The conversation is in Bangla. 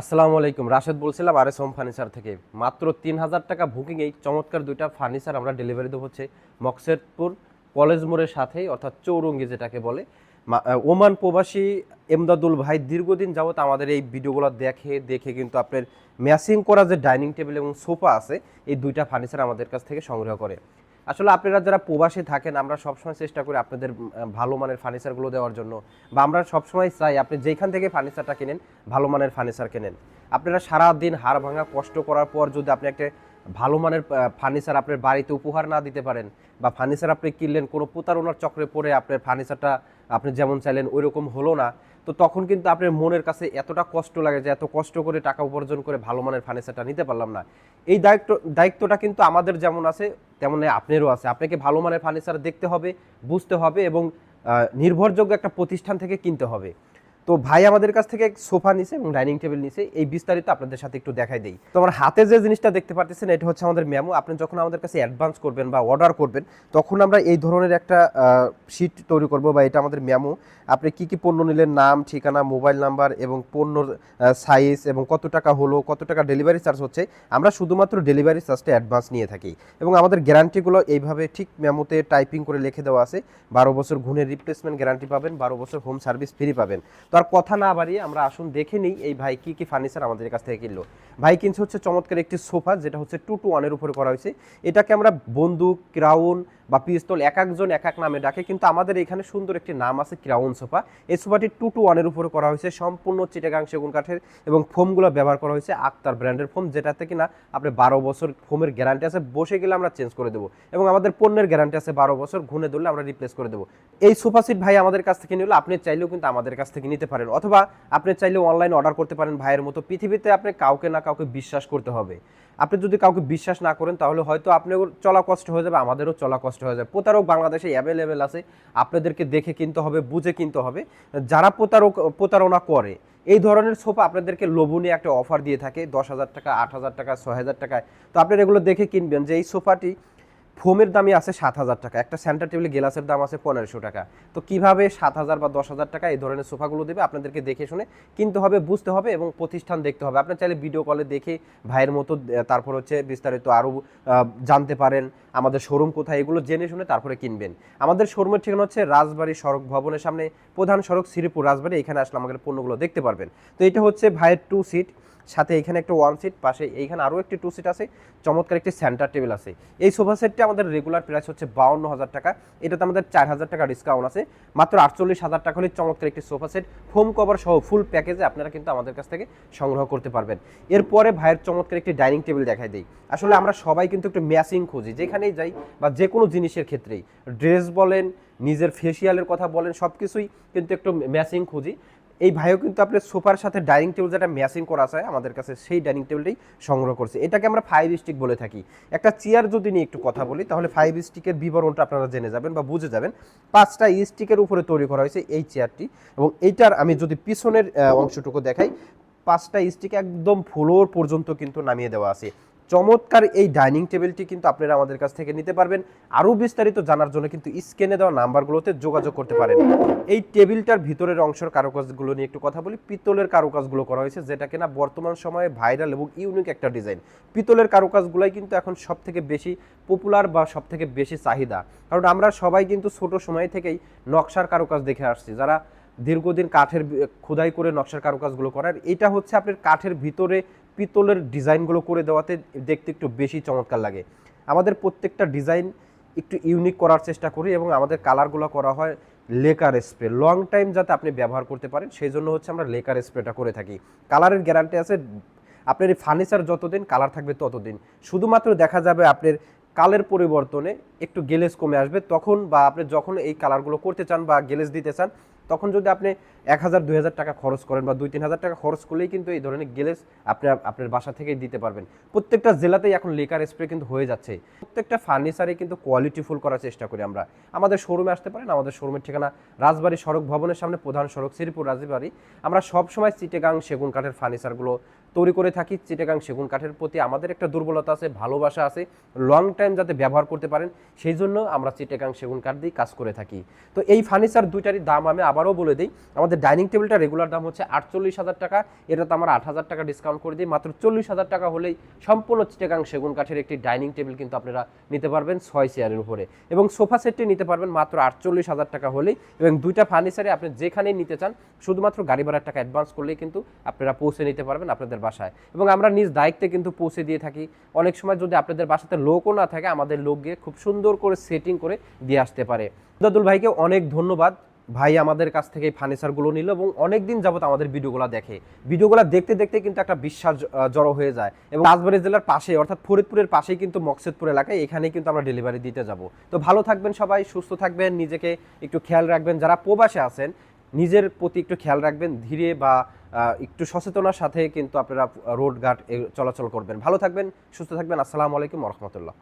আসসালামু আলাইকুম। রাশেদ বলছিলাম আর এস হোম ফার্নিচার থেকে। মাত্র তিন হাজার টাকা বুকিং, এই চমৎকার দুইটা ফার্নিচার আমরা ডেলিভারি দেবো হচ্ছে মকসেদপুর কলেজ মোড়ের সাথেই, অর্থাৎ চৌরঙ্গি যেটাকে বলে। ওমান প্রবাসী এমদাদুল ভাই দীর্ঘদিন যাবত আমাদের এই ভিডিওগুলো দেখে দেখে কিন্তু আপনার ম্যাচিং করা যে ডাইনিং টেবিল এবং সোফা আছে, এই দুইটা ফার্নিচার আমাদের কাছ থেকে সংগ্রহ করে। আসলে আপনারা যারা প্রবাসী থাকেন, আমরা সবসময় চেষ্টা করি আপনাদের ভালো মানের ফার্নিচারগুলো দেওয়ার জন্য বা আমরা সবসময় চাই আপনি যেখান থেকে ফার্নিচারটা কেনেন, ভালো মানের ফার্নিচার কেনেন। আপনারা সারা দিন হাড় ভাঙা, কষ্ট করার পর যদি আপনি একটা ভালো মানের ফার্নিচার আপনার বাড়িতে উপহার না দিতে পারেন বা ফার্নিচার আপনি কিনলেন, কোনো প্রতারণার চক্রে পড়ে আপনার ফার্নিচারটা আপনি যেমন চাইলেন ওই রকম হলো না তো তখন কিন্তু আপনার মনের কাছে এতটা কষ্ট লাগে যে এত কষ্ট করে টাকা উপার্জন করে ভালো মানের ফার্নিচারটা নিতে পারলাম না। এই দায়িত্ব, দায়িত্বটা কিন্তু আমাদের যেমন আছে, তেমন আপনারও আছে। আপনাকে ভালো মানের ফার্নিচার দেখতে হবে, বুঝতে হবে এবং নির্ভরযোগ্য একটা প্রতিষ্ঠান থেকে কিনতে হবে। তো ভাই আমাদের কাছ থেকে সোফা নিছে এবং ডাইনিং টেবিল নিছে। এই বিস্তারিত আপনাদের সাথে একটু দেখাই দেই। তো আমার হাতে যে জিনিসটা দেখতে পাচ্ছেন এটা হচ্ছে আমাদের মেমো। আপনি যখন আমাদের কাছে অ্যাডভান্স করবেন বা অর্ডার করবেন, তখন আমরা এই ধরনের একটা শিট তৈরি করব বা এটা আমাদের মেমো। আপনি কি কি পণ্য নিলেন, নাম, ঠিকানা মোবাইল নাম্বার এবং পণ্যর সাইজ এবং কত টাকা হলো, কত টাকা ডেলিভারি চার্জ হচ্ছে, আমরা শুধুমাত্র ডেলিভারি চার্জটা অ্যাডভান্স নিয়ে থাকি। এবং আমাদের গ্যারান্টিগুলো এইভাবে ঠিক মেমোতে টাইপিং করে লিখে দেওয়া আছে। বারো বছর ঘুণের রিপ্লেসমেন্ট গ্যারান্টি পাবেন, বারো বছর হোম সার্ভিস ফ্রি পাবেন। তো আর কথা না বাড়িয়ে আমরা আসুন দেখে নিই এই ভাই কি কি ফার্নিচার আমাদের কাছ থেকে কিনলো। ভাই কিনছে হচ্ছে চমৎকার একটি সোফা, যেটা হচ্ছে টু টু ওয়ানের উপরে করা হয়েছে। এটাকে আমরা বন্দুক ক্রাউন বা পিস্তল এক একজন এক এক নামে ডাকে, কিন্তু আমাদের এখানে সুন্দর একটি নাম আছে ক্রাউন সোফা। এই সোফাটি টু টু ওয়ানের উপরে করা হয়েছে, সম্পূর্ণ চিটাগাং সেগুন কাঠের এবং ফোমগুলো ব্যবহার করা হয়েছে আক্তার ব্র্যান্ডের ফোম, যেটাতে কিনা আপনি বারো বছর ফোমের গ্যারান্টি আছে, বসে গেলে আমরা চেঞ্জ করে দেবো। এবং আমাদের পণ্যের গ্যারান্টি আছে বারো বছর ঘুনে ধরলে আমরা রিপ্লেস করে দেবো। এই সোফা সিট ভাই আমাদের কাছ থেকে নিলে, আপনি চাইলেও কিন্তু আমাদের কাছ থেকে নিতে পারেন। অথবা আপনি চাইলে অনলাইন অর্ডার করতে পারেন ভাইয়ের মতো। পৃথিবীতে আপনি কাউকে না কাউকে বিশ্বাস করতে হবে। আপনি যদি কাউকে বিশ্বাস না করেন, তাহলে হয়তো আপনার চলা কষ্ট হয়ে যাবে, আমাদেরও চলা কষ্ট হয়ে যাবে। প্রতারক বাংলাদেশে অ্যাভেলেবেল আছে। আপনাদেরকে দেখে কিনতে হবে, বুঝে কিনতে হবে। যারা প্রতারক, প্রতারণা করে, এই ধরনের সোফা আপনাদেরকে লোভনীয় একটা অফার দিয়ে থাকে। দশ হাজার টাকা, আট হাজার টাকা, ছয় হাজার টাকায়। তো আপনারা এগুলো দেখে কিনবেন যে এই সোফাটি ফোমের দামই আছে সাত হাজার টাকা। একটা সেন্টার টেবিল গ্লাসের দাম আছে পনেরোশো টাকা। তো কীভাবে সাত হাজার বা দশ হাজার টাকা এই ধরনের সোফাগুলো দেবে আপনাদেরকে দেখে শুনে কিনতে হবে, বুঝতে হবে এবং প্রতিষ্ঠান দেখতে হবে। আপনার চাইলে ভিডিও কলে দেখে ভাইয়ের মতো তারপর হচ্ছে বিস্তারিত আরও জানতে পারেন। আমাদের শোরুম কোথায় এগুলো জেনে শুনে তারপরে কিনবেন। আমাদের শোরুমের ঠিকানা হচ্ছে রাজবাড়ি সড়ক ভবনের সামনে, প্রধান সড়ক শ্রীপুর রাজবাড়ি। এখানে আসলে আমাদের পণ্যগুলো দেখতে পারবেন। তো এটা হচ্ছে ভাইয়ের টু সিট সাথে এখানে একটা ওয়ান সিট পাশে এইখানে আরও একটি টু সিট আছে, চমৎকার একটি সেন্টার টেবিল আছে। এই সোফা সেটটি আমাদের রেগুলার প্রাইস হচ্ছে বাউন্ন হাজার টাকা। এটাতে আমাদের চার হাজার টাকা ডিসকাউন্ট আছে। মাত্র আটচল্লিশ হাজার টাকা হলে চমৎকার একটি সোফা সেট ফোম কভার সহ ফুল প্যাকেজে আপনারা কিন্তু আমাদের কাছ থেকে সংগ্রহ করতে পারবেন। এরপরে ভাইয়ের চমৎকার একটি ডাইনিং টেবিল দেখাই দিই। আসলে আমরা সবাই কিন্তু একটু ম্যাচিং খুঁজি, যেখানেই যাই বা যে কোনো জিনিসের ক্ষেত্রেই। ড্রেস বলেন, নিজের ফেসিয়ালের কথা বলেন সব কিছুই কিন্তু একটু ম্যাচিং খুঁজি। এই ভাইও কিন্তু আপনার সোফার সাথে ডাইনিং টেবিল যেটা ম্যাচিং করা আছে, আমাদের কাছে সেই ডাইনিং টেবিলটাই সংগ্রহ করছে। এটাকে আমরা ফাইভ স্টিক বলে থাকি। একটা চেয়ার যদি নিয়ে একটু কথা বলি, তাহলে ফাইভ স্টিকের বিবরণটা আপনারা জেনে যাবেন বা বুঝে যাবেন। পাঁচটা স্টিকের উপরে তৈরি করা হয়েছে এই চেয়ারটি এবং এইটার আমি যদি পিছনের অংশটুকু দেখাই, পাঁচটা স্টিক একদম ফ্লোর পর্যন্ত কিন্তু নামিয়ে দেওয়া আছে। চমৎকার এই ডাইনিং টেবিলটি কিন্তু আপনারা আমাদের কাছ থেকে নিতে পারবেন। আরও বিস্তারিত জানার জন্য কিন্তু স্ক্রিনে দেওয়া নাম্বারগুলোতে যোগাযোগ করতে পারেন। এই টেবিলটার ভিতরের অংশের কারুকাজগুলো নিয়ে একটু কথা বলি। পিতলের কারুকাজগুলো করা হয়েছে, যেটা কিনা বর্তমান সময়ে ভাইরাল এবং ইউনিক একটা ডিজাইন। পিতলের কারুকাজগুলোই কিন্তু এখন সব থেকে বেশি পপুলার বা সব থেকে বেশি চাহিদা। কারণ আমরা সবাই কিন্তু ছোট সময় থেকেই নকশার কারুকাজ দেখে আসছি। যারা দীর্ঘদিন কাঠের খোদাই করে নকশার কারুকাজগুলো করার, এটা হচ্ছে আপনার কাঠের ভিতরে পিতলের ডিজাইনগুলো করে দেওয়াতে দেখতে একটু বেশি চমৎকার লাগে। আমাদের প্রত্যেকটা ডিজাইন একটু ইউনিক করার চেষ্টা করি এবং আমাদের কালারগুলো করা হয় লেকার স্প্রে। লং টাইম যাতে আপনি ব্যবহার করতে পারেন, সেই জন্য হচ্ছে আমরা লেকার স্প্রেটা করে থাকি। কালারের গ্যারান্টি আছে, আপনার এই ফার্নিচার যতদিন, কালার থাকবে ততদিন। শুধুমাত্র দেখা যাবে আপনার কালের পরিবর্তনে একটু গেলেজ কমে আসবে, তখন বা আপনি যখন এই কালারগুলো করতে চান বা গেলেজ দিতে চান তখন যদি আপনি এক হাজার, দুই হাজার টাকা খরচ করেন বা দুই তিন হাজার টাকা খরচ করলেই কিন্তু এই ধরনের গেলেস আপনি আপনার বাসা থেকেই দিতে পারবেন। প্রত্যেকটা জেলাতেই এখন লেকার স্প্রে কিন্তু হয়ে যাচ্ছে। প্রত্যেকটা ফার্নিচারে কিন্তু কোয়ালিটিফুল করার চেষ্টা করি আমরা। আমাদের শোরুমে আসতে পারেন, আমাদের শোরুমের ঠিকানা রাজবাড়ি সড়ক ভবনের সামনে প্রধান সড়ক শ্রীপুর রাজবাড়ি। আমরা সবসময় চিটেগাং সেগুন কাঠের ফার্নিচারগুলো তৈরি করে থাকি চিটেগাং সেগুন কাঠের প্রতি। আমাদের একটা দুর্বলতা আছে, ভালোবাসা আছে লং টাইম যাতে ব্যবহার করতে পারেন, সেই জন্য আমরা চিটেগাং সেগুন কাঠ দিয়ে কাজ করে থাকি। তো এই ফার্নিচার দুইটারই দাম আমি আবারও বলে দিই, আমাদের ডাইনিং টেবিলটা রেগুলার দাম হচ্ছে আটচল্লিশ হাজার টাকা এটাতে আমরা আট হাজার টাকা ডিসকাউন্ট করে দিই। মাত্র চল্লিশ হাজার টাকা হলেই সম্পূর্ণ চিটাগাং সেগুন কাঠের একটি ডাইনিং টেবিল কিন্তু আপনারা নিতে পারবেন ছয় চেয়ারের উপরে। এবং সোফা সেটটি নিতে পারবেন মাত্র আটচল্লিশ হাজার টাকা হলেই। এবং দুইটা ফার্নিচারে আপনি যেখানেই নিতে চান, শুধুমাত্র গাড়ি ভাড়ার টাকা অ্যাডভান্স করলেই কিন্তু আপনারা পৌঁছে নিতে পারবেন, আপনাদের বাসায়। এবং আমরা নিজ দায়িত্বে কিন্তু পৌঁছে দিয়ে থাকি। অনেক সময় যদি আপনাদের বাসাতে লোকও না থাকে, আমাদের লোক গিয়ে খুব সুন্দর করে সেটিং করে দিয়ে আসতে পারে। দাদুল ভাইকে অনেক ধন্যবাদ। ভাই আমাদের কাছ থেকে ফার্নিচারগুলো নিল এবং অনেক দিন যাবত আমাদের ভিডিওগুলো দেখে। ভিডিওগুলো দেখতে দেখতে কিন্তু একটা বিশ্বাস জড়ো হয়ে যায়। এবং রাজবাড়ী জেলার পাশে অর্থাৎ ফরিদপুরের পাশেই কিন্তু মকসেদপুর এলাকায় এখানে কিন্তু আমরা ডেলিভারি দিতে যাব। তো ভালো থাকবেন সবাই, সুস্থ থাকবেন। নিজেকে একটু খেয়াল রাখবেন। যারা প্রবাসে আছেন নিজের প্রতি একটু খেয়াল রাখবেন, ধীরে বা একটু সচেতনার সাথে কিন্তু আপনারা রোড ঘাট চলাচল করবেন। ভালো থাকবেন, সুস্থ থাকবেন। আসসালামু আলাইকুম রহমতুল্লাহ।